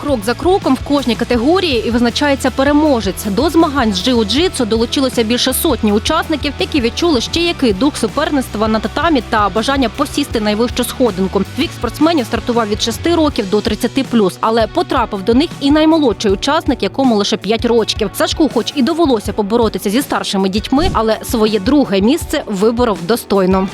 Крок за кроком в кожній категорії і визначається переможець. До змагань з джиу-джитсу долучилося більше сотні учасників, які відчули ще який дух суперництва на татамі та бажання посісти найвищу сходинку. Вік спортсменів стартував від 6 років до 30+, але потрапив до них і наймолодший учасник, якому лише 5 рочків. Сашку, хоч і довелося поборотися зі старшими дітьми, але своє друге місце виборов достойно.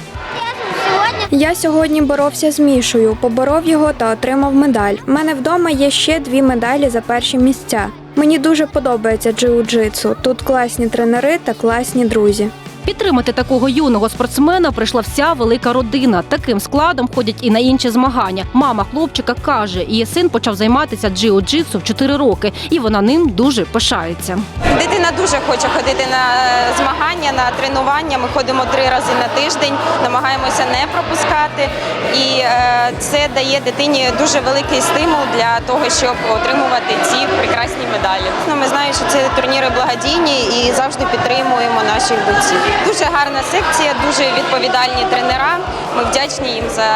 Я сьогодні боровся з Мішою, поборов його та отримав медаль. У мене вдома є ще дві медалі за перші місця. Мені дуже подобається джиу-джитсу. Тут класні тренери та класні друзі. Підтримати такого юного спортсмена прийшла вся велика родина. Таким складом ходять і на інші змагання. Мама хлопчика каже, її син почав займатися джиу-джитсу в 4 роки, і вона ним дуже пишається. Дитина дуже хоче ходити на е, змагання, на тренування. Ми ходимо три рази на тиждень, намагаємося не пропускати. І е, це дає дитині дуже великий стимул для того, щоб отримувати ці прекрасні медалі. Ну, Ми знаємо, що це турніри благодійні і завжди підтримуємо наших бойців. Дуже гарна секція, дуже відповідальні тренера. Ми вдячні їм за,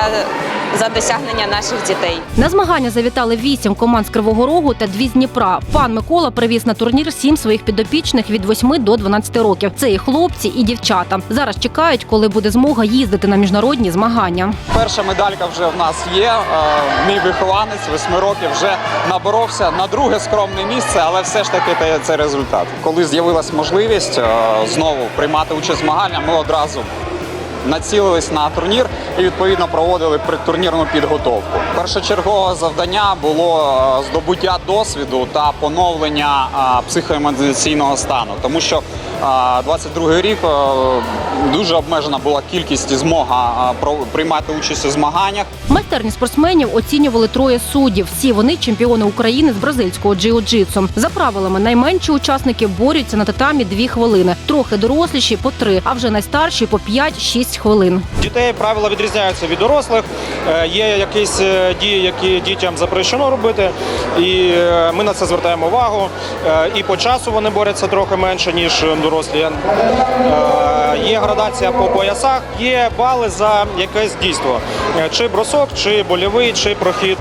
за досягнення наших дітей. На змагання завітали вісім команд з Кривого Рогу та дві з Дніпра. Пан Микола привіз на турнір сім своїх підопічних від 8 до 12 років. Це і хлопці, і дівчата. Зараз чекають, коли буде змога їздити на міжнародні змагання. Перша медалька вже в нас є. Е, Мій вихованець восьми років вже наборовся на друге скромне місце, але все ж таки це- результат. Коли з'явилась можливість е, знову приймати участь в змагання ми одразу націлились на турнір і відповідно проводили предтурнірну підготовку. Першочергове завдання було е, здобуття досвіду та поновлення е, психоемоційного стану, тому що е, 22 рік е, дуже обмежена була кількість і змога про- приймати участь у змаганнях. Майстерні спортсменів оцінювали троє суддів. Всі вони чемпіони України з бразильського джиу-джитсу. За правилами, найменші учасники борються на татамі дві хвилини, трохи доросліші по три, а вже найстарші по 5-6 хвилин. Дітей правила відрізняються від дорослих. Е, Є якісь е, дії, які дітям запрещено робити, і е, ми на це звертаємо увагу. І по часу вони борються трохи менше, ніж дорослі. Є градація по поясах, є бали за якесь дійство. Чи бросок, чи больовий, чи прохід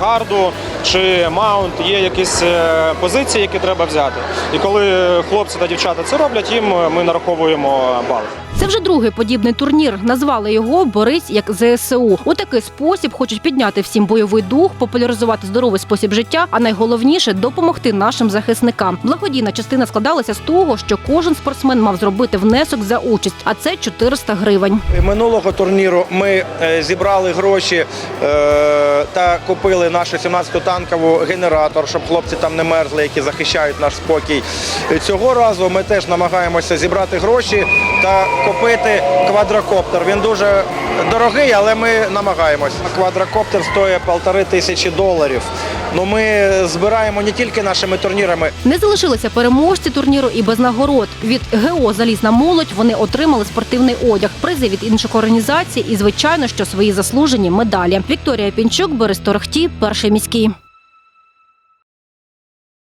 гарду, чи маунт. Є якісь позиції, які треба взяти. І коли хлопці та дівчата це роблять, їм ми нараховуємо бали. Це вже другий подібний турнір. Назвали його Борись як ЗСУ. У такий спосіб хочуть підняти всім бойовий дух, популяризувати здоровий спосіб життя, а найголовніше допомогти нашим захисникам. Благодійна частина складалася з того, що кожен спортсмен мав зробити внесок за участь, а це 400 гривень. Минулого турніру ми е, зібрали гроші е, та купили нашу 17-ту танкову генератор, щоб хлопці там не мерзли, які захищають наш спокій. Цього разу ми теж намагаємося зібрати гроші та купити квадрокоптер. Він дуже дорогий, але ми намагаємось. Квадрокоптер стоїть полтори тисячі доларів. Ну ми збираємо не тільки нашими турнірами, Не залишилися переможці турніру і без нагород. Від ГО Залізна молодь вони отримали спортивний одяг, призи від інших організацій і, звичайно, що свої заслужені медалі. Вікторія Пінчук, Борис Торохті, перший міський.